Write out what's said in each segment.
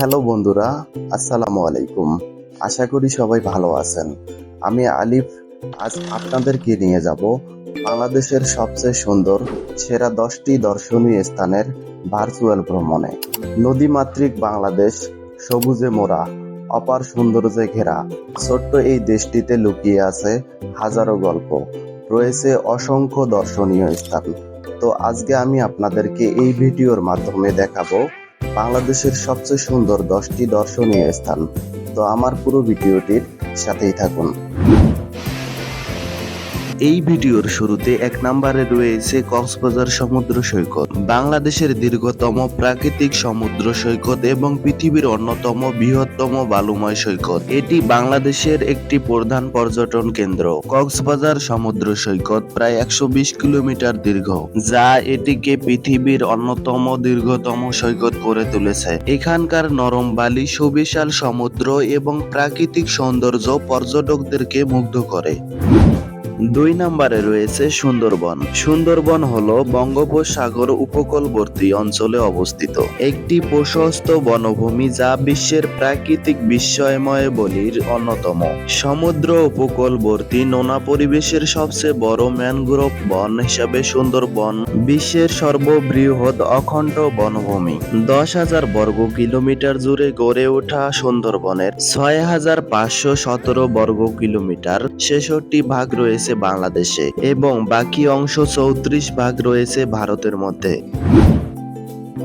Hello বন্ধুরা, আসসালামু আলাইকুম। আশা করি সবাই ভালো আছেন। আমি আলিফ, আজ আপনাদেরকে নিয়ে যাব বাংলাদেশের সবচেয়ে সুন্দর সেরা দশটি দর্শনীয় স্থানের ভার্চুয়াল ভ্রমণে। নদীমাতৃক বাংলাদেশ, সবুজে মোড়া, অপার সৌন্দর্যে ঘেরা। ছোট্ট এই দেশটিতে লুকিয়ে আছে হাজারো গল্প। রয়েছে অসংখ্য দর্শনীয় স্থান। তো আজকে আমি আপনাদেরকে এই ভিডিওর মাধ্যমে দেখাবো বাংলাদেশের সবচেয়ে সুন্দর দশটি দর্শনীয় স্থান। তো আমার পুরো ভিডিওটির সাথেই থাকুন। এই ভিডিওর শুরুতে এক নম্বরে রয়েছে কক্সবাজার সমুদ্র সৈকত। বাংলাদেশের দীর্ঘতম প্রাকৃতিক সমুদ্র সৈকত এবং পৃথিবীর অন্যতম বৃহত্তম বালুময় সৈকত। এটি বাংলাদেশের একটি প্রধান পর্যটন কেন্দ্র। কক্সবাজার সমুদ্র সৈকত প্রায় একশো বিশ কিলোমিটার দীর্ঘ, যা এটিকে পৃথিবীর অন্যতম দীর্ঘতম সৈকত করে তুলেছে। এখানকার নরম বালি, সুবিশাল সমুদ্র এবং প্রাকৃতিক সৌন্দর্য পর্যটকদেরকে মুগ্ধ করে। দুই নম্বরে রয়েছে সুন্দরবন। সুন্দরবন হলো বঙ্গোপসাগর উপকূলবর্তী অঞ্চলে অবস্থিত। একটি প্রশস্ত বনভূমি যা বিশ্বের প্রাকৃতিক বিস্ময়ময় বলির অন্যতম। সমুদ্র উপকূলবর্তী নোনা পরিবেশের সবচেয়ে বড় ম্যানগ্রোভ বন হিসাবে সুন্দরবন বিশ্বের সর্ববৃহৎ অখণ্ড বনভূমি। দশ হাজার বর্গ কিলোমিটার জুড়ে গড়ে ওঠা সুন্দরবনের ছয় হাজার পাঁচশো সতেরো বর্গ কিলোমিটার ছেষট্টি ভাগ রয়েছে বাংলাদেশে এবং বাকি অংশ চৌত্রিশ ভাগ রয়েছে ভারতের মধ্যে।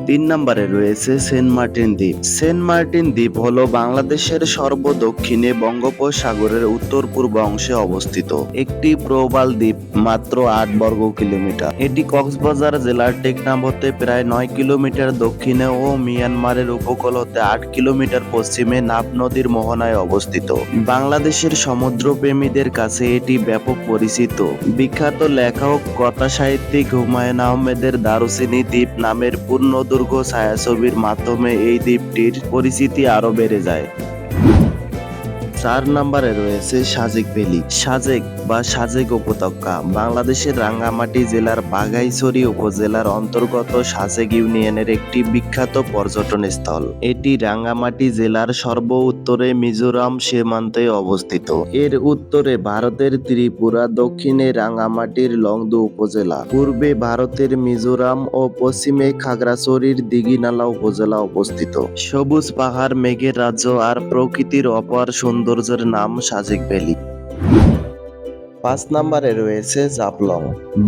তিন নম্বরে রয়েছে সেন্ট মার্টিন দ্বীপ। সেন্ট মার্টিন দ্বীপ হল বাংলাদেশের সর্বদক্ষিণে বঙ্গোপসাগরের উত্তর পূর্ব অংশে অবস্থিত। একটি প্রবাল দ্বীপ, মাত্র আট বর্গ কিলোমিটার। এটি কক্সবাজার জেলার টেকনাম হতে প্রায় নয় কিলোমিটার দক্ষিণে ও মিয়ানমারের উপকূল হতে আট কিলোমিটার পশ্চিমে নাব নদীর মোহনায় অবস্থিত। বাংলাদেশের সমুদ্রপ্রেমীদের কাছে এটি ব্যাপক পরিচিত। বিখ্যাত লেখক, কথা সাহিত্যিক হুমায়ুন আহমেদের দারুচিনি দ্বীপ নামের পূর্ণদুর্গ ছায়াছবির মাধ্যমে এই দ্বীপটির পরিচিতি আরও বেড়ে যায়। চার নম্বরে রয়েছে সাজেক ভ্যালি। সাজেক বা সাজেক উপত্যকা বাংলাদেশের রাঙ্গামাটি জেলার বাঘাইছড়ি উপজেলার অন্তর্গত সাজেক ইউনিয়নের একটি বিখ্যাত পর্যটন স্থল এটি রাঙ্গামাটি জেলার সর্ব উত্তরে মিজোরাম সীমান্তে অবস্থিত। এর উত্তরে ভারতের ত্রিপুরা, দক্ষিণে রাঙ্গামাটির লংদু উপজেলা। পূর্বে ভারতের মিজোরাম ও পশ্চিমে খাগড়াছড়ির দিঘিনালা উপজেলা অবস্থিত। সবুজ পাহাড়, মেঘের রাজ্য আর প্রকৃতির অপার সৌন্দর্যের নাম সাজেক ভ্যালি। পাঁচ নম্বরে রয়েছে জাপলং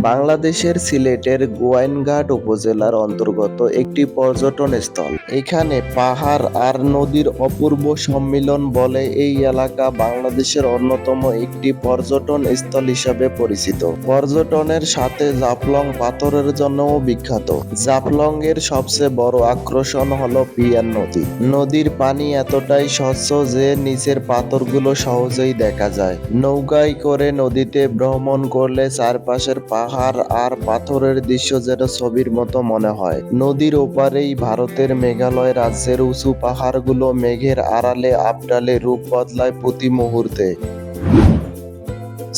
বাংলাদেশের সিলেটের গোয়াইনঘাট উপজেলার অন্তর্গত একটি পর্যটন স্থল। এখানে পাহাড় আর নদীর অপূর্ব সম্মিলন বলে এই এলাকা বাংলাদেশের অন্যতম একটি পর্যটন স্থল হিসাবে পরিচিত। পর্যটনের সাথে জাফলং পাথরের জন্যও বিখ্যাত। জাফলং এর সবচেয়ে বড় আকর্ষণ হলো পিয়ার নদী। নদীর পানি এতটাই স্বচ্ছ যে নিচের পাথরগুলো সহজেই দেখা যায়। নৌকায় করে নদীতে ভ্রমণ করলে চারপাশের পাহাড় আর পাথরের দৃশ্য যেন ছবির মতো মনে হয়। নদীর ওপারেই ভারতের মেঘালয় রাজ্যের উঁচু পাহাড়গুলো মেঘের আড়ালে আপডালে রূপ বদলায় প্রতি মুহূর্তে।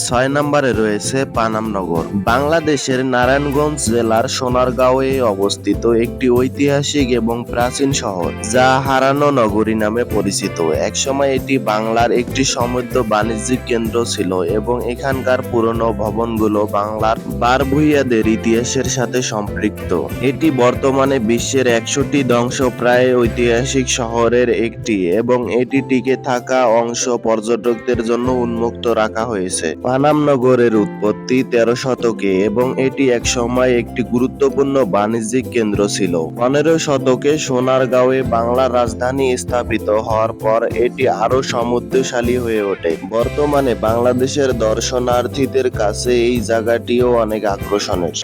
ছয় নম্বরে রয়েছে পানামনগর বাংলাদেশের নারায়ণগঞ্জ জেলার সোনারগাঁওয়ে অবস্থিত একটি ঐতিহাসিক এবং প্রাচীন শহর, যা হারানো নগরী নামে পরিচিত। একসময় এটি বাংলার একটি সমৃদ্ধ বাণিজ্যিক কেন্দ্র ছিল এবং এখানকার পুরনো ভবনগুলো বাংলার বারভূইয়াদের ইতিহাসের সাথে সম্পৃক্ত। এটি বর্তমানে বিশ্বের একশোটি ধ্বংসপ্রায় ঐতিহাসিক শহরের একটি এবং এটি টিকে থাকা অংশ পর্যটকদের জন্য উন্মুক্ত রাখা হয়েছে। পানাম নগরের উৎপত্তি তেরো শতকে এবং এটি এক সময় একটি গুরুত্বপূর্ণ বাণিজ্যিক কেন্দ্র ছিল। পনেরো শতকে সোনারগাঁওয়ে বাংলার রাজধানী স্থাপিত হওয়ার পর এটি আরও সমৃদ্ধশালী হয়ে ওঠে। বর্তমানে বাংলাদেশের দর্শনার্থীদের কাছে এই জায়গাটিও অনেক আকর্ষণের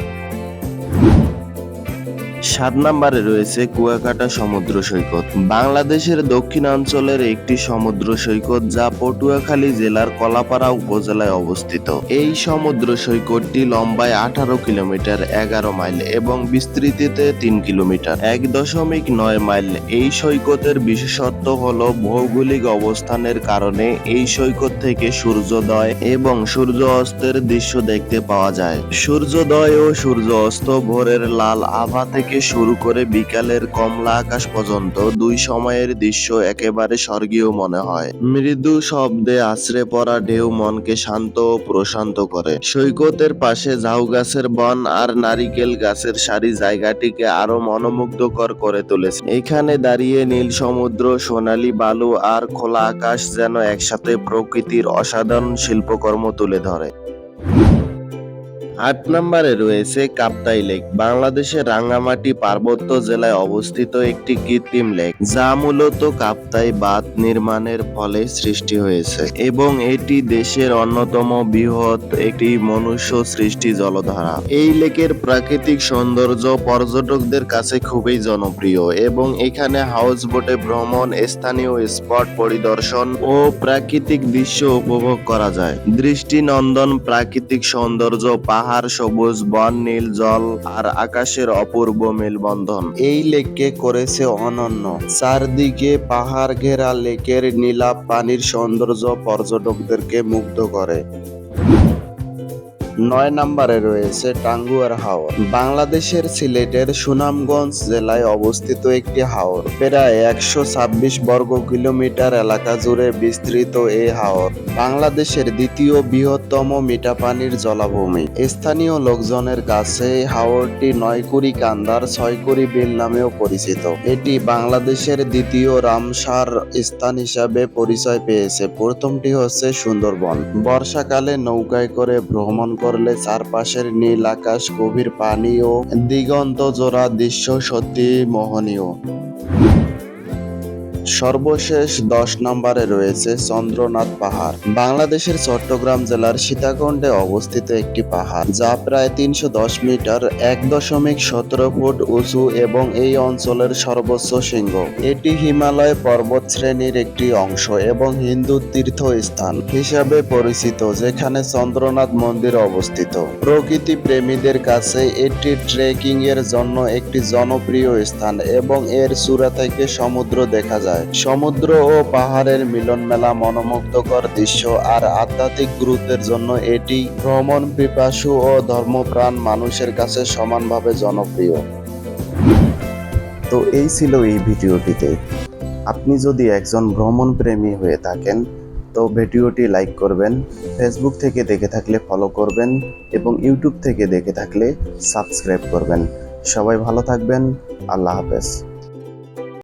সাত নম্বরে রয়েছে কুয়াকাটা সমুদ্র সৈকত। বাংলাদেশের দক্ষিণাঞ্চলের একটি সমুদ্র সৈকত যা পটুয়াখালী জেলার কলাপাড়া উপজেলায় অবস্থিত। এই সমুদ্র সৈকতটি লম্বায় আঠারো কিলোমিটার, এগারো মাইল এবং বিস্তৃতিতে তিন কিলোমিটার, এক দশমিক নয় মাইল। এই সৈকতের বিশেষত্ব হল ভৌগোলিক অবস্থানের কারণে এই সৈকত থেকে সূর্যোদয় এবং সূর্য অস্তের দৃশ্য দেখতে পাওয়া যায়। সূর্যোদয় ও সূর্য অস্ত ভোরের লাল আভা থেকে শুরু করে বিকালের কমলা আকাশ পর্যন্ত দুই সময়ের দৃশ্য একেবারে স্বর্গীয় মনে হয়। মৃদু শব্দে আছড়ে পড়া ঢেউ মনকে শান্ত ও প্রশান্ত করে। সৈকতের পাশে ঝাউ গাছের বন আর নারিকেল গাছের সারি জায়গাটিকে আরও মনোমুগ্ধকর করে তুলেছে। এখানে দাঁড়িয়ে নীল সমুদ্র, সোনালী বালু আর খোলা আকাশ যেন একসাথে প্রকৃতির অসাধারণ শিল্পকর্ম তুলে ধরে। আট নম্বরে রয়েছে কাপ্তাই লেক, বাংলাদেশের রাঙ্গামাটি পার্বত্য জেলায় অবস্থিত একটি কৃত্রিম লেক, যা মূলত কাপ্তাই বাঁধ নির্মাণের ফলে সৃষ্টি হয়েছে এবং এটি দেশের অন্যতম বৃহৎ একটি মনুষ্য সৃষ্টি জলধারা। এই লেকের প্রাকৃতিক সৌন্দর্য পর্যটকদের কাছে খুবই জনপ্রিয় এবং এখানে হাউস বোটে ভ্রমণ, স্থানীয় স্পট পরিদর্শন ও প্রাকৃতিক দৃশ্য উপভোগ করা যায়। দৃষ্টিনন্দন প্রাকৃতিক সৌন্দর্য, পাহাড় সবুজ, বন নীল, জল আর আকাশের অপূর্ব মেলবন্ধন। এই লেককে করেছে অনন্য। চারদিকে পাহাড় ঘেরা লেকের নীলাপ পানির সৌন্দর্য পর্যটকদেরকে মুগ্ধ করে। নয় নম্বরে রয়েছে টাঙ্গুয়ার হাওর। বাংলাদেশের সিলেটের সুনামগঞ্জ জেলায় অবস্থিত একটি হাওর। প্রায় একশো ছাব্বিশ বর্গ কিলোমিটার এলাকা জুড়ে বিস্তৃত এই হাওর। বাংলাদেশের দ্বিতীয় বৃহত্তম মিঠাপানির জলাভূমি। স্থানীয় লোকজনের কাছে হাওরটি নয়কুড়ি কান্দার ছয়কুড়ি বিল নামেও পরিচিত। এটি বাংলাদেশের দ্বিতীয় রামসার স্থান হিসাবে পরিচয় পেয়েছে। প্রথমটি হচ্ছে সুন্দরবন। বর্ষাকালে নৌকায় করে ভ্রমণ করলে চারপাশের নীল আকাশ গভীর পানি ও দিগন্ত জোড়া দৃশ্য সত্যি মোহনীয়। সর্বশেষ দশ নম্বরে রয়েছে চন্দ্রনাথ পাহাড়। বাংলাদেশের চট্টগ্রাম জেলার সীতাকুণ্ডে অবস্থিত একটি পাহাড়, যা প্রায় তিনশো দশ মিটার, এক দশমিক সতেরো ফুট উঁচু এবং এই অঞ্চলের সর্বোচ্চ শৃঙ্গ। এটি হিমালয় পর্বত শ্রেণির একটি অংশ এবং হিন্দু তীর্থস্থান হিসাবে পরিচিত, যেখানে চন্দ্রনাথ মন্দির অবস্থিত। প্রকৃতি প্রেমীদের কাছে এটি ট্রেকিং এর জন্য একটি জনপ্রিয় স্থান এবং এর চূড়া থেকে সমুদ্র দেখা যায়। সমুদ্র ও পাহাড়ের মিলন মেলা মনোমুগ্ধকর দৃশ্য আর আধ্যাত্মিক গুরুত্বের জন্য এটি ভ্রমণ, পিপাসু ও ধর্মপ্রাণ মানুষের কাছে সমানভাবে জনপ্রিয়। তো এই ছিল এই ভিডিওটিতে। আপনি যদি একজন ভ্রমণ প্রেমী হয়ে থাকেন, তো ভিডিওটি লাইক করবেন, ফেসবুক থেকে দেখে থাকলে ফলো করবেন এবং ইউটিউব থেকে দেখে থাকলে সাবস্ক্রাইব করবেন। সবাই ভালো থাকবেন, আল্লাহ হাফেজ।